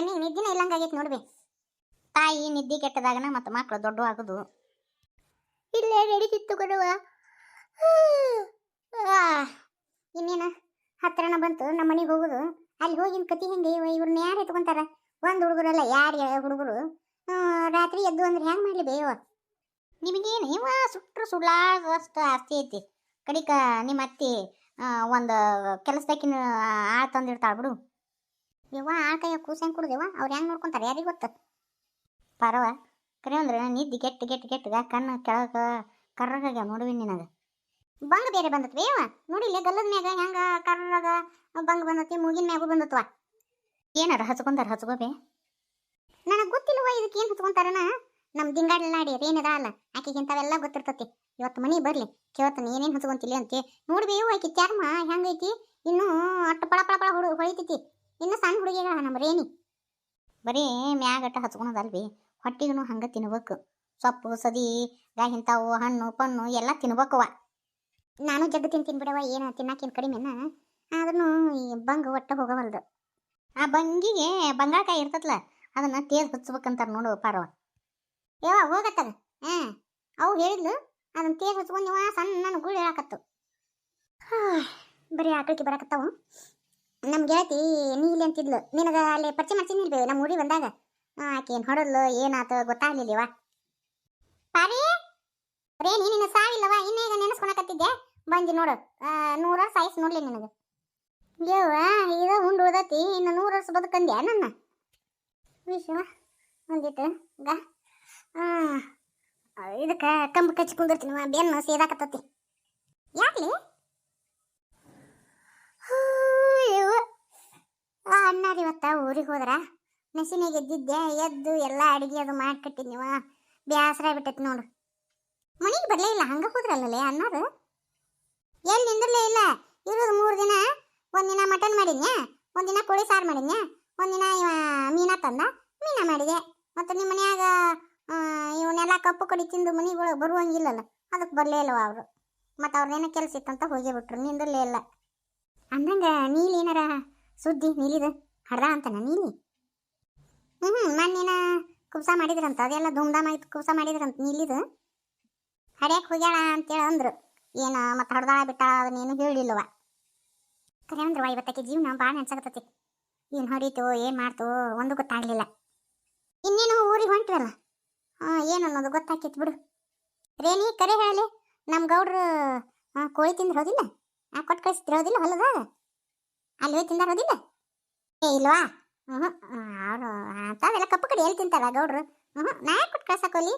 ಕಣ್ಣಿಗೆ ನಿದ್ದಿನ ಇಲ್ಲಂಗಾಗೈತಿ ನೋಡ್ಬಿ. ತಾಯಿ ನಿದ್ದೆ ಕೆಟ್ಟದಾಗನ ಮತ್ತು ಮಕ್ಕಳು ದೊಡ್ಡ ಆಗೋದು ಇಲ್ಲೇ ನಡೀತಿತ್ತು ಕೊಡುವ ಇನ್ನೇನ? ಹತ್ರನ ಬಂತು ನಮ್ಮ ಮನೆಗೆ ಹೋಗುದು. ಅಲ್ಲಿ ಹೋಗಿನ ಕತಿ ಹೆಂಗೆ ಇವ್ರನ್ನ ಯಾರು ಎತ್ಕೊಂತಾರ? ಒಂದು ಹುಡುಗರಲ್ಲ ಯಾರು ಹುಡುಗರು? ರಾತ್ರಿ ಎದ್ದು ಅಂದ್ರೆ ಹೆಂಗೆ ಮಾಡ್ಲಿ ಬೇವ ನಿಮಗೇನು ಇವ ಸುಟ್ಟರು ಸುಳ್ಳಾದಷ್ಟು ಆಸ್ತಿ ಐತಿ. ಕಡಿಕ ನಿಮ್ಮ ಅತ್ತಿ ಒಂದು ಕೆಲಸದಾಕಿನ ಆಳ್ ತಂದಿರ್ತಾಳ ಬಿಡು. ಯವ್ವ, ಆ ಕೈಯ ಕೂಸ ಹೆಂಗೆ ಕುಡ್ದೇವ ಅವ್ರು ಹೆಂಗೆ ನೋಡ್ಕೊಂತಾರೆ? ಯಾರಿಗೆ ಗೊತ್ತ? ಪರವ, ಕರೆ ಅಂದ್ರೆ ನಿದ್ದೆ ಗೆಟ್ಟ ಕೆಟ್ಟ ಕೆಟ್ಟಗ ಕಣ್ಣು ಕೆಳಗ, ಕರ್ರಗ ನೋಡುವಿ ನಿನಗ. ಬಂಗ ಬೇರೆ ಬಂದತ್ವಿ ಯವ್ವ? ನೋಡಿಲ್ಲ ಗಲ್ಲದ ಮ್ಯಾಗ ಹೆಂಗ ಕರ್ರಗ ಬಂಗ ಬಂದತಿ ಮೂಗಿನ ಮ್ಯಾಗೂ ಬಂದತ್ವ? ಏನಾರ ಹಚ್ಕೊಂತಾರ? ಹಚ್ಕೋಬೇ. ನನಗೆ ಗೊತ್ತಿಲ್ಲವ ಇದಕ್ಕೆ ಏನು ಹಚ್ಕೊಂತಾರನ ನಮ್ಮ ದಿಂಗಾಡ್ಲಾಡಿ ರೇನದ ಅಲ್ಲ ಆಕೆಗಿಂತವೆಲ್ಲ ಗೊತ್ತಿರ್ತತಿ. ಇವತ್ತು ಮನಿ ಬರ್ಲಿ, ಕೇಳ್ತಾನೆ, ಏನೇನು ಹಚ್ಕೊಂತಿಲ್ಲ ಅಂತೆ ನೋಡ್ಬೇವು ಆಕಿ ಚರ್ಮ ಹೆಂಗೈತಿ? ಇನ್ನೂ ಅಟ್ಟ ಪಳ ಪಳ ಪಳ ಹುಡು ಹೊಳಿತೈತಿ. ಇನ್ನು ಸಣ್ಣ ಹುಡುಗಿಗಳ ನಮ್ಮ ರೇಣಿ. ಬರೀ ಮ್ಯಾಗಟ್ಟ ಹಚ್ಕೊಳೋದಲ್ವಿ? ಹೊಟ್ಟಿಗೂ ಹಂಗೆ ತಿನ್ಬೇಕು. ಸೊಪ್ಪು, ಸದಿ ಗಾ ಇಂಥವು, ಹಣ್ಣು, ಪಣ್ಣು ಎಲ್ಲ ತಿನ್ಬೇಕವ ನಾನು ಜಗ್ಗು ತಿಂತೀನಿ ಬಿಡವ ಏನು ತಿನ್ನಕ್ಕೇನು ಕಡಿಮೆನ ಆದ್ರೂ ಈ ಬಂಗಿ ಒಟ್ಟು ಹೋಗವಲ್ದು. ಆ ಬಂಗಿಗೆ ಬಂಗಾಳಕಾಯಿ ಇರ್ತತ್ಲ, ಅದನ್ನ ತೇಜ್ ಹಚ್ಬೇಕಂತಾರ ನೋಡು ಪಾರವ. ಯಾವ ಹೋಗತ್ತದ? ಹಾಂ, ಅವು ಹೇಳಿದ್ಲು, ಅದನ್ನ ತೇಜ್ ಹಚ್ಕೊಂಡು ಸಣ್ಣ ಗುಳಿ ಹೇಳಕತ್ತು. ಬರೀ ಆಕಳಿಗೆ ಬರಕತ್ತಾವು. ನಮ್ಮ ಗೆಳತಿ ನೀಲಿ ಅಂತಿದ್ಲು. ನಿನಗ ಅಲ್ಲಿ ಪರಿಚಯ ಮಾಡ್ತೀನಿ ಇರ್ಬೇಕು ನಮ್ಮ ಊರಿಗೆ ಬಂದಾಗ. ಆಕೆ ಏನು ಏನಾತ ಗೊತ್ತಾಗ್ಲಿಲ್ಲವಾ? ಪಾರಿ, ರೇ ನಿನ್ನ ಸಾವಿಲ್ಲವ? ಇನ್ನೇಗ ನೆನೆಸ್ಕೊಳಕತ್ತಿದ್ದೆ ಬಂದಿ ನೋಡು. ನೂರ ಸಾಯಿಸ್ ನೋಡ್ಲಿ ನಿನಗೆ. ದೇವ ಇದು ಉಂಡು ಉಳ್ದತಿ, ಇನ್ನು ನೂರು ವರ್ಷ ಬದುಕಂದ್ಯಾ ನನ್ನ? ವಿಷಯ ಒಂದಿಟ್ಟು, ಗ. ಇದಕ್ಕೆ ಕಂಬ ಕಚ್ಚಿ ಕುಂದಿರ್ತೀನಿ ಬೆನ್ನು ಸೇದಾಕತ್ತತಿ. ಯಾಕ್ಲಿ? ಅಣ್ಣಾರು ಇವತ್ತ ಊರಿಗೆ ಹೋದ್ರ? ಮೆಸಿನಾಗ ಎದ್ದಿದ್ದೆ, ಎದ್ದು ಎಲ್ಲ ಅಡಿಗೆ ಅದು ಮಾಡ್ಕಟ್ಟಿದ್ನಿವ ಬ್ಯಾಸರ ಬಿಟ್ಟೈತಿ ನೋಡು. ಮನೆಗೆ ಬರಲೇ ಇಲ್ಲ, ಹಂಗೆ ಹೋದ್ರಲ್ಲೇ ಅಣ್ಣಾರು ಎಲ್ಲಿ ನಿಂದಿರ್ಲೇ ಇಲ್ಲ? ಇರೋದು ಮೂರು ದಿನ. ಒಂದಿನ ಮಟನ್ ಮಾಡಿದ್ನ್ಯಾ, ಒಂದಿನ ಕೋಳಿ ಸಾರು ಮಾಡಿದ್ನ್ಯಾ, ಒಂದಿನ ಇವ ಮೀನ ತಂದ, ಮೀನಾ ಮಾಡಿದೆ. ಮತ್ತು ನಿಮ್ಮ ಮನ್ಯಾಗ ಇವನ್ನೆಲ್ಲ ಕಪ್ಪು ಕಡಿ ತಿಂದು ಮನಿಗಳು ಬರುವಂಗಿಲ್ಲಲ್ಲ ಅದಕ್ಕೆ ಬರಲೇ ಇಲ್ಲವ ಅವರು. ಮತ್ತು ಅವ್ರನ್ನೇನೋ ಕೆಲಸ ಇತ್ತಂತ ಹೋಗೇ ಬಿಟ್ರು, ನಿಂದಿರ್ಲೇ ಇಲ್ಲ. ಅಂದಂಗ ಏನಾರ ಸುದ್ದಿ ನೀಲಿದ ಹಡ್ದ ಅಂತನ ನೀಲಿ ಹ್ಞೂ ಮೊನ್ನೇನ ಕುಬ್ಸ ಮಾಡಿದ್ರಂತ. ಅದೆಲ್ಲ ಧೂಮ್ಧಾಮ್ ಆಯ್ತು ಕುಬ್ಸ ಮಾಡಿದ್ರಂತ. ನೀಲಿದು ಹಡ್ಯಾಕ್ ಹೋಗ್ಯಾಳ ಅಂತೇಳಿ ಅಂದ್ರು. ಏನು, ಮತ್ತೆ ಹಡ್ದಾಳ ಬಿಟ್ಟಾಳ ಅದನ್ನೇನು ಹೇಳಿಲ್ಲವ ಕರೆ ಅಂದ್ರವ ಇವತ್ತಕ್ಕೆ ಜೀವನ ಭಾಳ ನೆನ್ಸಾಗತ್ತತಿ ಏನು ಹೊಡಿತು, ಏನು ಮಾಡ್ತೋ, ಒಂದು ಗೊತ್ತಾಗಲಿಲ್ಲ. ಇನ್ನೇನು ಊರಿಗೆ ಹೊಂಟ್ವಲ್ಲ? ಹಾಂ, ಏನು ಅನ್ನೋದು ಗೊತ್ತಾಕಿತ್ತು ಬಿಡು. ರೇಣಿ, ಕರೆ ಹೇಳಿ ನಮ್ಮ ಗೌಡ್ರು ಕೋಳಿ ತಿಂದ್ರೆ ಹೋದಿಲ್ಲ? ಕೊಟ್ಟು ಕಳಿಸಿದ್ರೆ ಹೋದಿಲ್ಲ ಹೊಲದಾಗ? ಅಲ್ಲಿ ಹೋಗಿ ತಿಂದಾರ ಹೋದಿಲ್ಲ ಏ, ಇಲ್ವಾ? ಅವರು ಅಂಥವೆಲ್ಲ ಕಪ್ಪು ಕಡೆ ಎಲ್ಲಿ ತಿಂತಾರ ಗೌಡ್ರು? ಹ್ಞೂ ನಾ ಕೊಟ್ಟು ಕಳ್ಸಕ್ಕೋಲಿ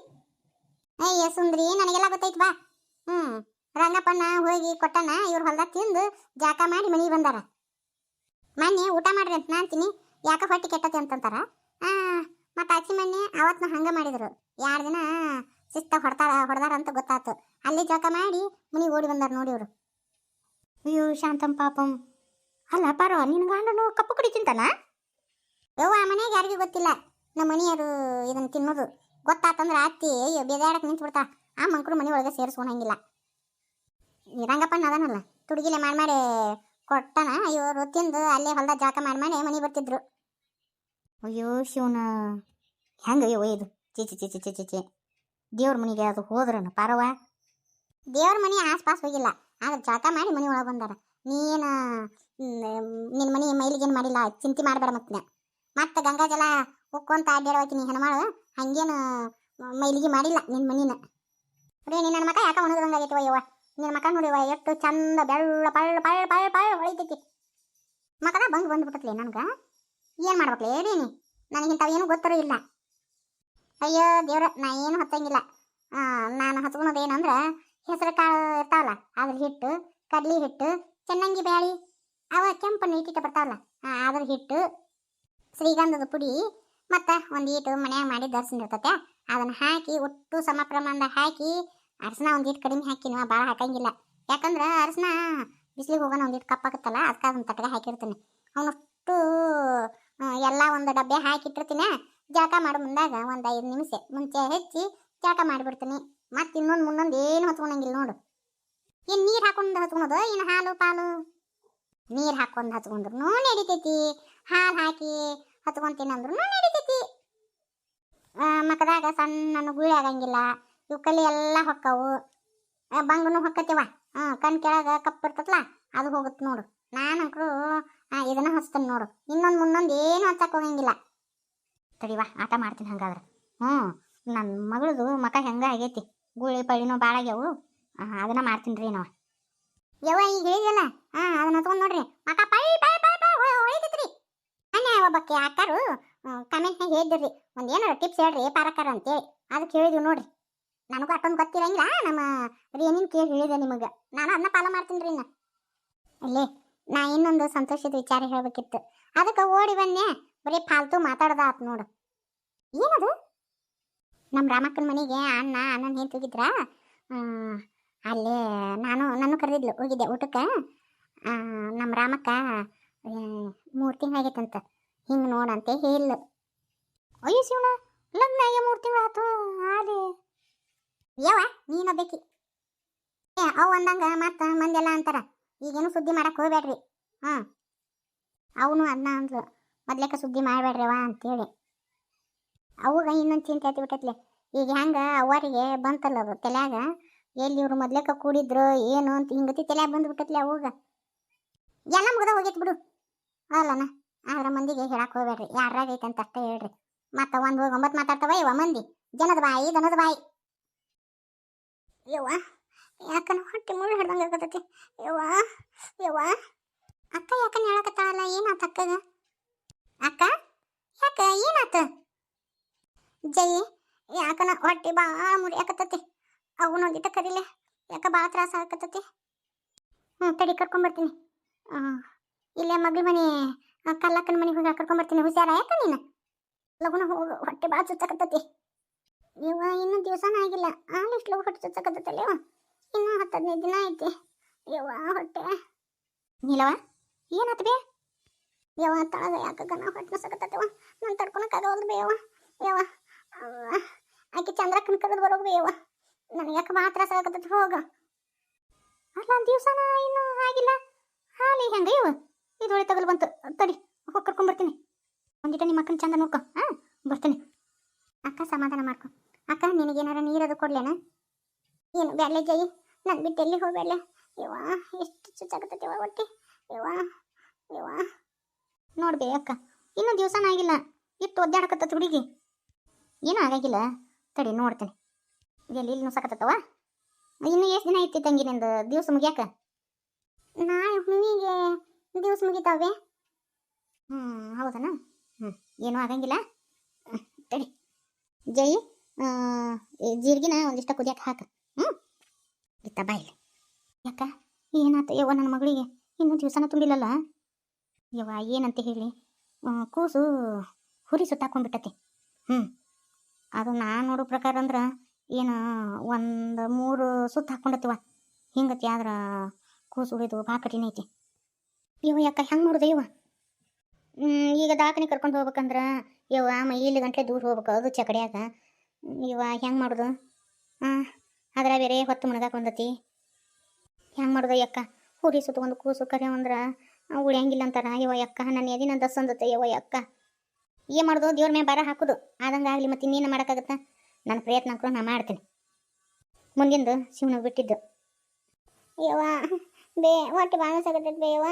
ಅಯ್ಯ, ಸುಂದ್ರಿ, ನನಗೆಲ್ಲ ಗೊತ್ತೈತ್ ಬಾ. ಹ್ಞೂ ರಂಗಪ್ಪನ ಹೋಗಿ ಕೊಟ್ಟನ, ಇವ್ರು ಹೊಲ್ದಾಗ ತಿಂದು ಜಾಕ ಮಾಡಿ ಮನೆಗೆ ಬಂದಾರ. ಮೊನ್ನೆ ಊಟ ಮಾಡ್ರಿ ಅಂತ ನಾನು ಅಂತೀನಿ. ಯಾಕ ಹೊಟ್ಟೆ ಕೆಟ್ಟತಿ ಅಂತಂತಾರ. ಮತ್ತೆ ಆಚೆ ಮೊನ್ನೆ ಅವತ್ನ ಹಂಗೆ ಮಾಡಿದರು. ಎರಡು ದಿನ ಶಿಸ್ತ ಹೊಡ್ತಾರ, ಹೊಡೆದಾರ ಅಂತ ಗೊತ್ತಾತು. ಅಲ್ಲಿ ಜಾಕ ಮಾಡಿ ಮನೆಗೆ ಓಡಿ ಬಂದಾರ ನೋಡಿ ಇವರು. ಅಯ್ಯೋ, ಶಾಂತಂ ಪಾಪಂ. ಅಲ್ಲ, ಪಾರೋ ನಿನ್ನ ಗಂಡನು ಕಪ್ಪು ಕುಡಿ ತಿಂತಾನ? ಯವ್ವ ಮನೆಗೆ ಯಾರಿಗೂ ಗೊತ್ತಿಲ್ಲ. ನಮ್ಮ ಮನೆಯವರು ಇದನ್ನು ತಿನ್ನೋದು. ಗೊತ್ತಾತಂದ್ರೆ ಅತ್ತಿ, ಅಯ್ಯೋ ಬೇದಾಡಕ್ಕೆ ನಿಂತು ಬಿಡ್ತಾ ಆ ಮಂಕರು ಮನೆ ಒಳಗೆ ಸೇರಿಸ್ಕೊಳಂಗಿಲ್ಲ. ರಂಗಪ್ಪನ ತುಡುಗಿಲೆ ಮಾಡಿ ಮಾಡಿ ಕೊಟ್ಟನ. ಇವರು ತಿಂದು ಅಲ್ಲೇ ಹೊಲ್ದಾಗ ಜಾಕ ಮಾಡಿ ಮಾಡಿ ಮನೆ ಬರ್ತಿದ್ರು. ಅಯ್ಯೋ, ಶಿವನ. ಹೆಂಗಯ್ಯೋ ಇದು ಚೀಚಿ ಚಿಚಿ ಚೀಚಿ ಚಿ ದೇವ್ರ ಮನೆಗೆ ಅದು ಹೋದ್ರನ ಪಾರವ ದೇವ್ರ ಮನೆ ಆಸ್ಪಾಸ್ ಹೋಗಿಲ್ಲ. ಆದ್ರೆ ಜಾಕ ಮಾಡಿ ಮನೆ ಒಳಗೆ ಬಂದಾರ. ನೀನು ನಿನ್ನ ಮನೆ ಮೈಲಿಗೇನು ಮಾಡಿಲ್ಲ? ಚಿಂತೆ ಮಾಡಬೇಡ ಮತ್ತೆ ಮತ್ತೆ ಗಂಗಾಜಲ ಉಕ್ಕೊಂತ ಅಡ್ಡಾಡೋಕೆ ನೀ ಹೆಣ್ಮಾಳು, ಹಂಗೇನು ಮೈಲಿಗೆ ಮಾಡಿಲ್ಲ ನಿನ್ನ ಮನಿನ. ರೇ ನಿನ್ನ ಮಕ ಯಾಕ ಒಣಗದಂಗಾಗೈತಿ ಯವ್ವ ನಿನ್ನ ಮಕ ನೋಡಿವ ಎಷ್ಟು ಚಂದ ಬೆಳ್ಳ ಪಳ್ಳ ಪಳ್ಳ ಪಳ್ಳ ಪಳ್ಳ ಹೊಳಿತೈತಿ. ಮಕದ ಬಂದು ಬಂದ್ಬಿಟ್ಟತ್ಲಿ ನನ್ಗೆ? ಏನು ಮಾಡ್ಬೇಕ್ಲೇ? ರೀನಿ ನನಗಿಂತವ ಏನು ಗೊತ್ತರೂ ಇಲ್ಲ. ಅಯ್ಯೋ ದೇವ್ರ, ನಾ ಏನು ಹತ್ತಂಗಿಲ್ಲ ನಾನು ಹಚ್ಕೊಳೋದೇನಂದ್ರೆ ಹೆಸರು ಕಾಳು ಇರ್ತಾವಲ್ಲ, ಅದ್ರ ಹಿಟ್ಟು, ಕಡ್ಲಿ ಹಿಟ್ಟು, ಚೆನ್ನಂಗಿ ಬ್ಯಾಳಿ ಅವ ಕೆಂಪು ಇಟ್ಟಿಟ್ಟು ಬರ್ತಾವಲ್ಲ ಅದ್ರ ಹಿಟ್ಟು, ಶ್ರೀಗಂಧದ ಪುಡಿ, ಮತ್ತು ಒಂದು ಈಟು ಮನ್ಯಾಗ ಮಾಡಿ ದರ್ಶನ ಇರ್ತತೆ, ಅದನ್ನ ಹಾಕಿ ಒಟ್ಟು ಸಮ ಪ್ರಮಾಣದಾಗ ಹಾಕಿ ಅರಸಿನ ಒಂದಿಟ್ಟು ಕಡಿಮೆ ಹಾಕಿನ ಭಾಳ ಹಾಕಂಗಿಲ್ಲ. ಯಾಕಂದ್ರೆ ಅರಸಿನ ಬಿಸಿಲಿಗೆ ಹೋಗೋಣ ಒಂದಿಟ್ಟು ಕಪ್ಪಾಗುತ್ತಲ್ಲ ಅದಕ್ಕೆ ಅದನ್ನ ತಟ್ಟಗೆ ಹಾಕಿರ್ತೀನಿ. ಅವನಷ್ಟು ಎಲ್ಲ ಒಂದು ಡಬ್ಬೆ ಹಾಕಿಟ್ಟಿರ್ತೀನಿ. ಜಳಕ ಮಾಡೋ ಮುಂದಾಗ ಒಂದು ಐದು ನಿಮಿಷ ಮುಂಚೆ ಹೆಚ್ಚಿ ಜಳಕ ಮಾಡಿಬಿಡ್ತೀನಿ. ಮತ್ತು ಇನ್ನೊಂದು ಮುಂದೊಂದು ಏನು ಹೊತ್ಕೊಳಂಗಿಲ್ಲ ನೋಡು. ಏನು ನೀರು ಹಾಕೊಂಡು ಹೊತ್ಕೊಳೋದು? ಏನು ಹಾಲು, ಪಾಲು? ನೀರು ಹಾಕೊಂಡು ಹಚ್ಕೊಂಡ್ರು. ನಡಿತೈತಿ. ಹಾಲು ಹಾಕಿ ಹಚ್ಕೊಂತೀನಂದ್ರು ನಡಿತೈತಿ. ಮಕದಾಗ ಸಣ್ಣ ಗುಳಿ ಆಗಂಗಿಲ್ಲ. ಇವು ಕಲಿ ಎಲ್ಲ ಹೊಕ್ಕವು. ಬಂಗನು ಹೊಕ್ಕತಿವ. ಕಣ್ ಕೆಳಗ ಕಪ್ಪು ಇರ್ತತ್ಲ, ಅದು ಹೋಗುತ್ತೆ ನೋಡು. ನಾನಂಕ್ರು ಇದನ್ನ ಹಚ್ತೇನೆ ನೋಡು. ಇನ್ನೊಂದು ಮುನ್ನೊಂದು ಏನು ಹಚ್ಚಕ್ ಹೋಗಂಗಿಲ್ಲ. ತಡಿವಾ, ಆಟ ಮಾಡ್ತೀನಿ ಹಂಗಾದ್ರೆ. ಹ್ಞೂ ನನ್ನ ಮಗಳದು ಮಕ ಹೆಂಗ ಆಗೈತಿ? ಗುಳಿ ಪಳಿನೂ ಭಾಳ ಆಗ್ಯಾವು. ಅದನ್ನ ಮಾಡ್ತೀನಿ ರೀ ನಾವು. ಯವ್ವ, ಈಗ ಹೇಳಿದಲ್ಲ ಹಾ ಅದನ್ನ ತಗೊಂಡ್ ನೋಡ್ರಿ. ಮಕ ಪೈ ಪೈ ಪೈ ಪೈ ಹೊಳಿತೈತ್ರಿ ಅನ್ಯ ಒಬ್ಬಕ್ಕೆ ಅಕ್ಕರು ಕಮೆಂಟ್ನಾಗ ಹೇಳಿದ್ರಿ. ಒಂದ್ ಏನಾರ ಟಿಪ್ಸ್ ಹೇಳ್ರಿ, ಪಾರಕ್ಕರ್ ಅಂತೇಳಿ. ಅದಕ್ಕೆ ಹೇಳಿದ್ವಿ ನೋಡ್ರಿ. ನನಗೂ ಅಷ್ಟೊಂದು ಗೊತ್ತಿರಂಗಿಲ್ಲ ನಮ್ಮ ರೇನಿನ್ ಕೇಳಿ ಹೇಳಿದೆ ನಿಮಗೆ. ನಾನು ಅದನ್ನ ಫಾಲೋ ಮಾಡ್ತೀನಿ ರೀ ಅಲ್ಲೇ ನಾ ಇನ್ನೊಂದು ಸಂತೋಷದ ವಿಚಾರ ಹೇಳ್ಬೇಕಿತ್ತು. ಅದಕ್ಕೆ ಓಡಿ ಬನ್ನಿ, ಬರೀ ಫಾಲ್ತು ಮಾತಾಡ್ದ ಆತ್ ನೋಡು. ಏನದು? ನಮ್ಮ ರಾಮಕ್ಕನ ಮನೆಗೆ ಅಣ್ಣ, ಅಣ್ಣನ ಹೋಗಿದ್ರ ಅಲ್ಲೇ ನಾನು ನಾನು ಕರೆದಿದ್ಲು, ಹೋಗಿದ್ದೆ ಊಟಕ್ಕೆ. ನಮ್ಮ ರಾಮಕ್ಕ ಮೂರು ತಿಂಗಳಾಗೈತಂತ ಹಿಂಗೆ ನೋಡಂತೆ ಹೇಳಿಲ್ಲ ಅಯ್ಯೋ ಶಿವನ ಲಗ್ನ ಆಗಿ ಮೂರು ತಿಂಗಳು ಆತು ಆಲಿ ಯಾವ ಅದಕ್ಕೆ ಏ, ಅವು ಅಂದಂಗೆ ಮತ್ತೆ ಮಂದೆಲ್ಲ ಅಂತಾರ. ಈಗೇನು ಸುದ್ದಿ ಮಾಡಕ್ಕೆ ಹೋಗ್ಬೇಡ್ರಿ ಹಾಂ ಅವನು ಅದನ್ನ ಅಂದ್ಲು, ಮೊದ್ಲೇಕ ಸುದ್ದಿ ಮಾಡಬೇಡ್ರವ ಅಂತೇಳಿ. ಅವಾಗ ಇನ್ನೊಂದು ಚಿಂತೆ ಆಯ್ತು ಈಗ ಹೆಂಗೆ ಅವರಿಗೆ ಬಂತಲ್ಲ ಅದು, ತಲ್ಯಾಗ. ಎಲ್ಲಿ ಇವ್ರು ಮೊದ್ಲೇಕ ಕೂಡಿದ್ರು, ಏನು ಅಂತ ಹಿಂಗತಿ ತಲೆ ಬಂದ್ಬಿಟ್ಟತ್ಲೆ ಅವಾಗ. ಎಲ್ಲ ಮುಗ್ದ ಹೋಗೈತೆ ಬಿಡು. ಅಲ್ಲನ, ಆದ್ರ ಮಂದಿಗೆ ಹೇಳಕ್ ಹೋಗ್ಬೇಡ್ರಿ. ಯಾರಾಗೈತೆ ಅಂತ ಅಷ್ಟೇ ಹೇಳ್ರಿ. ಮತ್ತ ಒಂದ್ ಹೋಗಿ ಒಂಬತ್ತು ಮಾತಾಡ್ತಾವ ಇವ ಮಂದಿ. ಜನದ ಬಾಯಿ ದನದ ಬಾಯಿ. ಯವ್ವ, ಯಾಕನ ಹೊಟ್ಟೆ ಮುಳ್ಳು ಹಿಡ್ದಂಗ ಆಗತೈತಿ ಯವ್ವ ಯವ್ವ. ಅಕ್ಕ ಯಾಕನ ಹೇಳಕತ್ತಾಳಲ್ಲ, ಏನಾತ ಅಕ್ಕಗ? ಅಕ್ಕ, ಯಾಕ ಏನಾತ? ಜೈ, ಯಾಕನ ಹೊಟ್ಟೆ ಭಾಳ ಮುರಿಯಾಕತ್ತೈತಿ. ಅವನು ಒಂದಿಟ ಯಾಕೆ ಭಾಳ ತ್ರಾಸ ಆಗಕತ್ತೈತಿ ಹ್ಞೂ ತಡಿ ಕರ್ಕೊಂಬರ್ತೀನಿ ಇಲ್ಲೇ ಮಗಳ ಮನೆ ಆ, ಕಲ್ಲಕ್ಕನ ಮನೆಗೆ ಹೋಗಿ ಕರ್ಕೊಂಬರ್ತೀನಿ ಹುಷಾರ ಯಾಕ ನೀನು? ಲಗುನ ಹೋಗು ಹೊಟ್ಟೆ ಭಾಳ ಚುಚ್ಚಕತ್ತೈತಿ. ಇವ ಇನ್ನೂ ದಿವಸನ ಆಗಿಲ್ಲ. ಆಮೇಲೆ ಇಷ್ಟು ಲಗು ಹೊಟ್ಟೆ ಚುಚ್ಚಕತ್ತಲ್ಲ ಇನ್ನೂ ಹತ್ತು ಹದಿನೈದು ದಿನ ಐತಿ. ಯವ್ವ ಹೊಟ್ಟೆ. ನೀಲವ ಏನಾತ ಬೇ? ಯವ್ವ ತಳಗ ಯಾಕೆ ಗನ ಹೊಟ್ಟೆ ಸಕತ್ತೈತವ ನಾನು ತಡ್ಕೊಳಕ್ಕಾಗವಲ್ದು ಬೇವ ಯವ್ವ. ಆಕೆ ಚಂದ್ರಕ್ಕನ ಕರೆದು ಬರೋದು ಬೇ ಯವ್ವ. ನನಗೆ ಯಾಕೆ ಮಾತ್ರ ಸಾಕತ್ತೈತಿ ಹೋಗ. ಅಲ್ಲ ದಿವಸನ ಇನ್ನೂ ಆಗಿಲ್ಲ. ಹಾಲಿ ಹೆಂಗ ಇವ? ಇದು ಒಳ್ಳೆ ತಗಲ್ ಬಂತು. ತಡಿ, ಹೋಗಿ ಕರ್ಕೊಂಡ್ಬರ್ತೀನಿ ಒಂದಿಟ ನಿಮ್ಮ ಅಕ್ಕನ ಚಂದ ನೋಡ್ಕೊ, ಹಾಂ? ಬರ್ತೀನಿ. ಅಕ್ಕ, ಸಮಾಧಾನ ಮಾಡ್ಕೊ. ಅಕ್ಕ, ನಿನಗೇನಾರ ನೀರದು ಕೊಡ್ಲೇನ? ಏನು, ಬ್ಯಾಡ್ಲೆ ಜೈ. ನನ್ ಬಿಟ್ಟು ಎಲ್ಲಿ ಹೋಗ್ಬೇಡ್ಲೆ ಯವ್ವ, ಎಷ್ಟು ಚುಚ್ಚಾಗತ್ತೈತೆ ಇವ ಒಟ್ಟಿ ಯವ್ವ ಯವ್ವ. ನೋಡ್ಬೇ ಅಕ್ಕ, ಇನ್ನೂ ದಿವಸನ ಆಗಿಲ್ಲ. ಇಟ್ಟು ಒದ್ದಾಡಕತ್ತೈತಿ ಹುಡುಗಿ. ಏನೂ ಆಗಂಗಿಲ್ಲ. ತಡಿ, ನೋಡ್ತೀನಿ. ಎಲ್ಲಿ ಇಲ್ಲಿ ನುಸಕತ್ತವ ಇನ್ನು ಎಷ್ಟು ದಿನ ಐತಿ ತಂಗಿ ನಿಂದು? ದಿವಸ ಮುಗ್ಯಾಕ? ನಾಳೆ ಹುಣ್ಣಿಗೆ ದಿವಸ ಮುಗಿತಾವೆ. ಹ್ಞೂ ಹೌದನ? ಹ್ಞೂ ಏನೂ ಆಗಂಗಿಲ್ಲ. ತಡಿ. ಜೈ ಜೀರ್ಗಿನ ಒಂದಿಷ್ಟ ಕುದಿಯಕ್ಕೆ ಹಾಕ. ಹ್ಞೂ ಇತ್ತ ಬಾಯಿಲಿ ಯಾಕ? ಏನಾತ ಯವ್ವ ನನ್ನ ಮಗಳಿಗೆ? ಇನ್ನೂ ದಿವಸನ ತುಂಬಿಲ್ಲಲ್ಲ? ಯವ್ವ ಏನಂತ ಹೇಳಿ? ಕೂಸು ಹುರಿ ಸುತ್ತಾಕೊಂಡ್ಬಿಟ್ಟತಿ. ಹ್ಞೂ ಅದು ನಾನು ನೋಡೋ ಪ್ರಕಾರ ಅಂದ್ರೆ ಏನು ಒಂದು ಮೂರು ಸುತ್ತ ಹಾಕ್ಕೊಂಡತ್ತಿವ. ಹಿಂಗತಿ ಆದ್ರೆ ಕೂಸು ಉಳಿದು ಭಾಳ ಕಠಿಣ ಐತಿ. ಇವ ಯಾಕ ಹೆಂಗೆ ಮಾಡೋದು ಇವ? ಈಗ ದಾಖಲೆ ಕರ್ಕೊಂಡು ಹೋಗ್ಬೇಕಂದ್ರೆ ಇವ ಮೈಲಿ ಗಂಟೆ ದೂರ ಹೋಗ್ಬೇಕು ಅದು ಚಕಡ್ಯಾಗ ಇವ ಹೆಂಗೆ ಮಾಡೋದು? ಹಾಂ ಅದ್ರ ಬೇರೆ ಹೊತ್ತು ಮುಣಗಾಕ ಬಂದತಿ. ಹೆಂಗೆ ಮಾಡೋದು ಯಕ್ಕ? ಹುರಿ ಒಂದು ಕೂಸು ಕರೆ ಅಂದ್ರೆ ಉಳಿಯಂಗಿಲ್ಲ ಅಂತಾರ. ಇವ ಯಕ್ಕ, ನನ್ನ ಎದಿನ ದಸ್ ಅಂದತ್ತೆ ಇವ ಯಕ್ಕ. ಏನು ಮಾಡೋದು? ದೇವ್ರ ಮೇಲೆ ಬರ ಹಾಕೋದು. ಆದಂಗೆ ಆಗಲಿ ಮತ್ತೆ ಇನ್ನೇನು ಮಾಡೋಕ್ಕಾಗತ್ತಾ? ನನ್ನ ಪ್ರಯತ್ನ ಕೂಡ ನಾನು ಮಾಡ್ತೀನಿ. ಮುಂದಿಂದು ಶಿವನ ಬಿಟ್ಟಿದ್ದು ಯವ್ವ, ಬೇ ಒಟ್ಟು ಸಾಕತೈತೆ ಬೇ ಯವ್ವ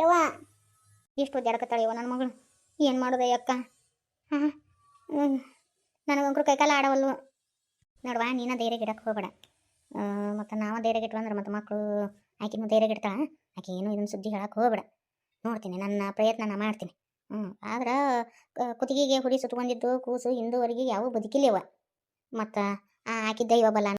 ಯವ್ವ. ಇಷ್ಟು ಒದ್ದಾಡಕತ್ತಾಳೆ ಯವ್ವ ನನ್ನ ಮಗಳು. ಏನು ಮಾಡೋದು ಅಕ್ಕ? ನನಗಂಕರು ಕೈಕಾಲ ಆಡವಲ್ವು ನೋಡುವ, ನೀನ ಧೈರ್ಯ ಗಿಡಕ್ಕೆ ಹೋಗಬೇಡ. ಮತ್ತು ನಾವು ಧೈರ್ಯ ಗಿಟ್ವ ಅಂದ್ರೆ ಮತ್ತು ಮಕ್ಕಳು ಆಕಿನೂ ಧೈರ್ಯ ಗಿಡ್ತಾಳ ಆಕೆ ಏನು ಇದನ್ನು ಸುದ್ದಿ ಹೇಳಕ್ಕೆ ಹೋಗಬೇಡ. ನೋಡ್ತೀನಿ, ನನ್ನ ಪ್ರಯತ್ನ ನಾನು ಮಾಡ್ತೀನಿ. ಹ್ಞೂ ಆದ್ರೆ ಕುತ್ತಿಗೆಗೆ ಹುಡಿ ಸುತ್ಕೊಂಡಿದ್ದು, ಕೂಸು ಇಂದುವರೆಗೆ ಯಾವ ಬದುಕಿಲ್ಲವ ಮತ್ತು ಹಾಕಿದ್ದ ಇವ ಬಲ